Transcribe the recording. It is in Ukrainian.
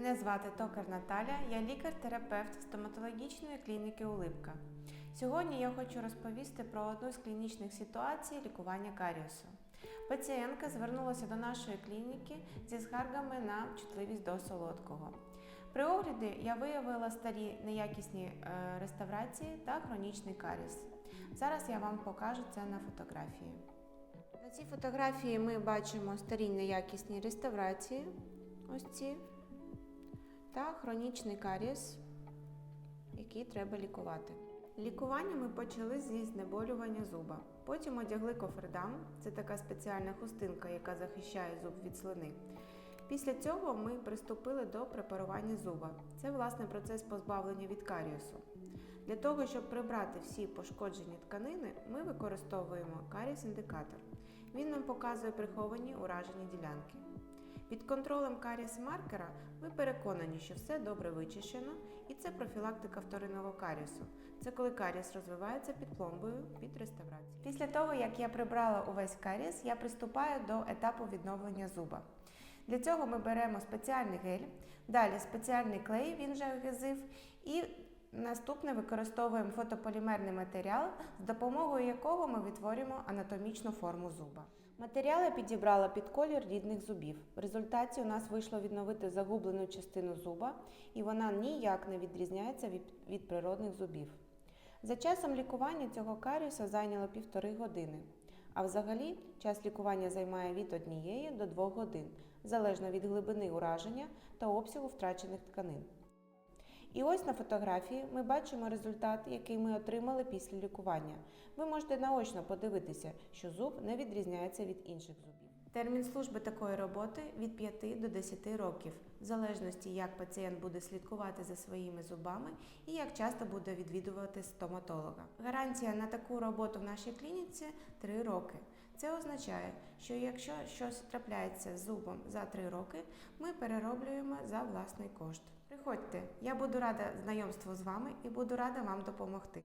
Мене звати Токар Наталя, я лікар-терапевт стоматологічної клініки Улипка. Сьогодні я хочу розповісти про одну з клінічних ситуацій лікування каріусу. Пацієнтка звернулася до нашої клініки зі скаргами на чутливість до солодкого. При огляді я виявила старі неякісні е, реставрації та хронічний каріс. Зараз я вам покажу це на фотографії. На цій фотографії ми бачимо старі неякісні реставрації, ось ці, та хронічний карієс, який треба лікувати. Лікування ми почали зі знеболювання зуба. Потім одягли кофердам, це така спеціальна хустинка, яка захищає зуб від слини. Після цього ми приступили до препарування зуба. Це власне процес позбавлення від каріусу. Для того, щоб прибрати всі пошкоджені тканини, ми використовуємо каріс-індикатор. Він нам показує приховані уражені ділянки. Під контролем каріс-маркера ми переконані, що все добре вичищено, і це профілактика вторинного каріусу. Це коли каріс розвивається під пломбою під реставрацією. Після того, як я прибрала увесь каріс, я приступаю до етапу відновлення зуба. Для цього ми беремо спеціальний гель, далі спеціальний клей, він же адгезив, і Наступне використовуємо фотополімерний матеріал, з допомогою якого ми відтворюємо анатомічну форму зуба. Матеріал я підібрала під колір рідних зубів. В результаті у нас вийшло відновити загублену частину зуба, і вона ніяк не відрізняється від, від природних зубів. За часом лікування цього каріуса зайняло півтори години. А взагалі час лікування займає від однієї до двох годин, залежно від глибини ураження та обсягу втрачених тканин. І ось на фотографії ми бачимо результат, який ми отримали після лікування. Ви можете наочно подивитися, що зуб не відрізняється від інших зубів. Термін служби такої роботи від 5 до 10 років, в залежності, як пацієнт буде слідкувати за своїми зубами і як часто буде відвідувати стоматолога. Гарантія на таку роботу в нашій клініці 3 роки. Це означає, що якщо щось трапляється з зубом за 3 роки, ми перероблюємо за власний кошт. Приходьте, я буду рада знайомству з вами і буду рада вам допомогти.